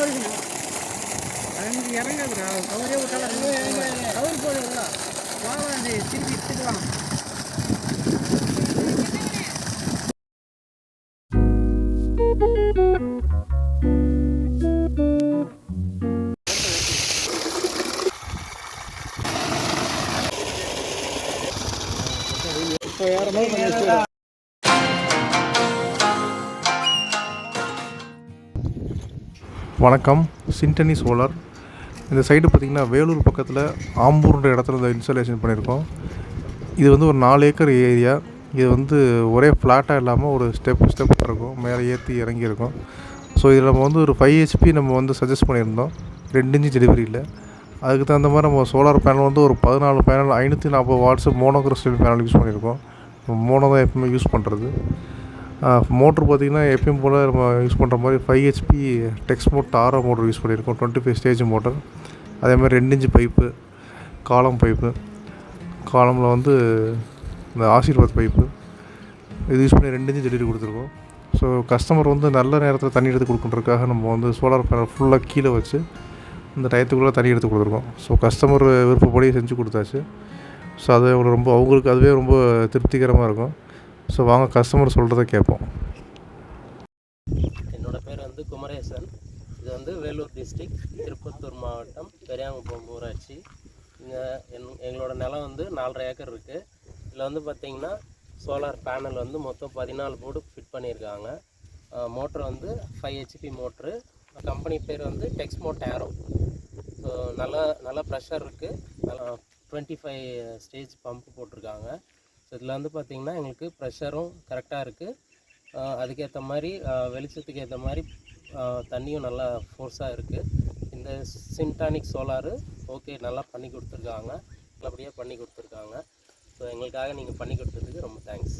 வரைக்கும் அங்கே இறங்காதுடா கவரே விட்டாலும் கவர் போடுங்களா வாங்க திருப்பி எடுத்துக்கலாம் இப்போ வணக்கம். சிண்டனி சோலார் இந்த சைடு பார்த்திங்கன்னா வேலூர் பக்கத்தில் ஆம்பூர்ன்ற இடத்துல இந்த இன்ஸ்டாலேஷன் பண்ணியிருக்கோம் இது வந்து ஒரு நாலு ஏக்கர் ஏரியா. இது வந்து ஒரே ஃப்ளாட்டாக இல்லாமல் ஒரு ஸ்டெப் ஸ்டெப் இருக்கும். மேலே ஏற்றி இறங்கியிருக்கும் ஸோ இதில் நம்ம வந்து ஒரு ஃபைவ் ஹெச்பி நம்ம வந்து சஜஸ்ட் பண்ணியிருந்தோம். ரெண்டு இன்ச்சு டெலிவரியில் அதுக்கு தகுந்த மாதிரி நம்ம சோலார் பேனல் வந்து ஒரு பதினாலு பேனல் ஐநூற்றி நாற்பது வாட்ஸ் மோனோ பேனல் யூஸ் பண்ணியிருக்கோம். மோனோ தான் எப்பவுமே யூஸ் பண்ணுறது மோட்ரு பார்த்திங்கன்னா எப்பயும் போல் நம்ம யூஸ் பண்ணுற மாதிரி ஃபைவ் ஹெச்பி டெக்ஸ் மோட் ஆரோ மோட்ரு யூஸ் பண்ணியிருக்கோம். Twenty five stage motor. அதே மாதிரி ரெண்டு இன்ச்சு பைப்பு காலம் பைப்பு. காலமில் வந்து இந்த ஆசீர்வாத் பைப்பு. இது யூஸ் பண்ணி ரெண்டு இன்ச்சு டெலிவரி கொடுத்துருக்கோம். ஸோ கஸ்டமர் வந்து நல்ல நேரத்தில் தண்ணி எடுத்து கொடுக்குறதுக்காக நம்ம வந்து சோலார் பேனல் ஃபுல்லாக கீழே வச்சு இந்த டயத்துக்குள்ளே தண்ணி எடுத்து கொடுத்துருக்கோம். ஸோ கஸ்டமர் விருப்பப்படி செஞ்சு கொடுத்தாச்சு. ஸோ அது ரொம்ப அவங்களுக்கு அதுவே ரொம்ப திருப்திகரமாக இருக்கும். ஸோ வாங்க கஸ்டமர் சொல்கிறத கேட்போம். என்னோட பேர் வந்து குமரேசன். இது வந்து வேலூர் டிஸ்ட்ரிக் திருப்பத்தூர் மாவட்டம் பெரியாங்குப்பம் ஊராட்சி. இங்கே என் எங்களோட நிலம் வந்து நாலரை ஏக்கர் இருக்குது இதில் வந்து பார்த்திங்கன்னா சோலார் பேனல் வந்து மொத்தம் பதினாலு போர்டு ஃபிட் பண்ணியிருக்காங்க. மோட்ரு வந்து ஃபைவ் ஹெச்பி மோட்ரு கம்பெனி பேர் வந்து டெக்ஸ்மோட் ஏரோ ஸோ நல்லா நல்லா ப்ரெஷர் இருக்குது நல்லா டுவெண்ட்டி ஃபைவ் ஸ்டேஜ் பம்ப் போட்டிருக்காங்க. ஸோ இதில் வந்து பார்த்திங்கன்னா எங்களுக்கு ப்ரெஷரும் கரெக்டாக இருக்குது அதுக்கேற்ற மாதிரி வெளிச்சத்துக்கு ஏற்ற மாதிரி தண்ணியும் நல்லா ஃபோர்ஸாக இருக்குது இந்த சிண்டானிக் சோலாரு ஓகே நல்லா பண்ணி கொடுத்துருக்காங்க. நல்லபடியாக பண்ணி கொடுத்துருக்காங்க. ஸோ எங்களுக்காக நீங்கள் பண்ணி கொடுத்ததுக்கு ரொம்ப தேங்க்ஸ்